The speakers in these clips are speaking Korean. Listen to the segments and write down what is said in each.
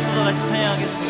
맞서서 같이 찬양하겠습니다.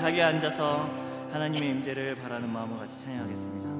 자 기에 앉아서 하나님의 임재를 바라는 마음을 같이 찬양하겠습니다.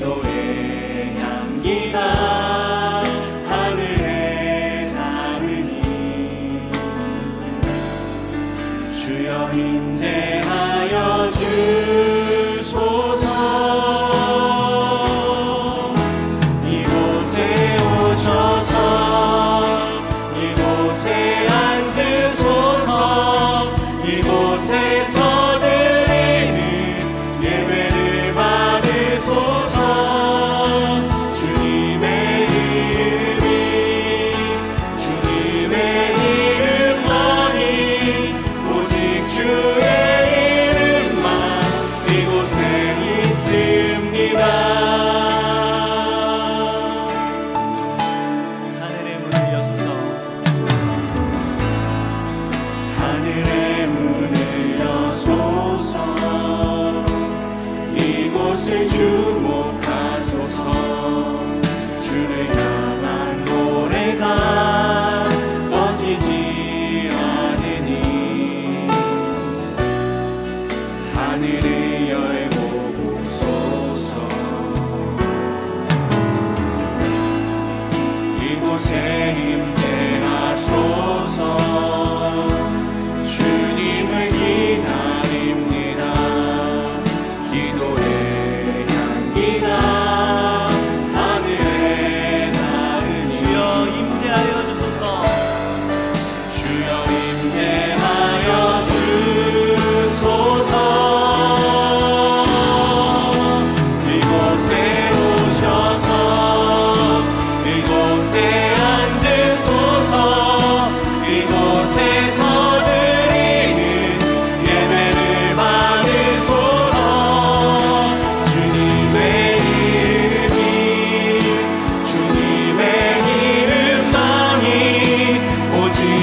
victory.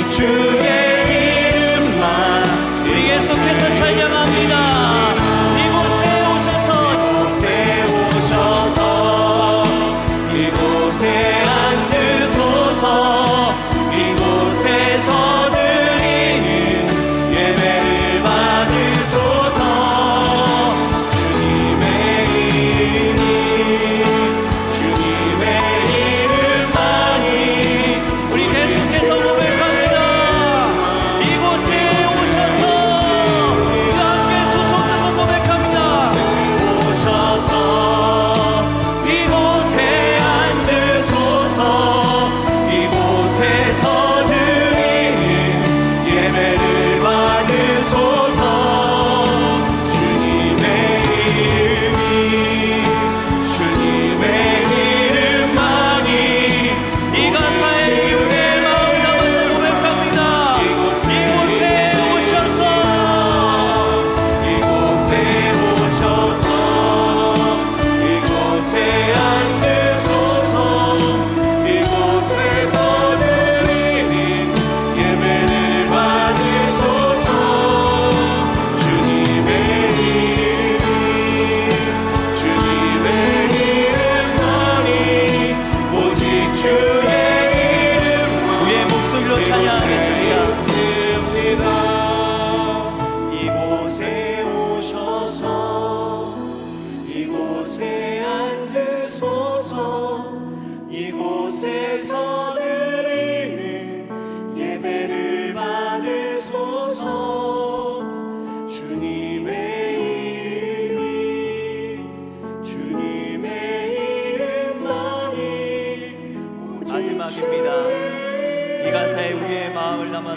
주의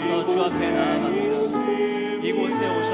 나아가서 주 앞에 나아갑니다. 이곳에 오신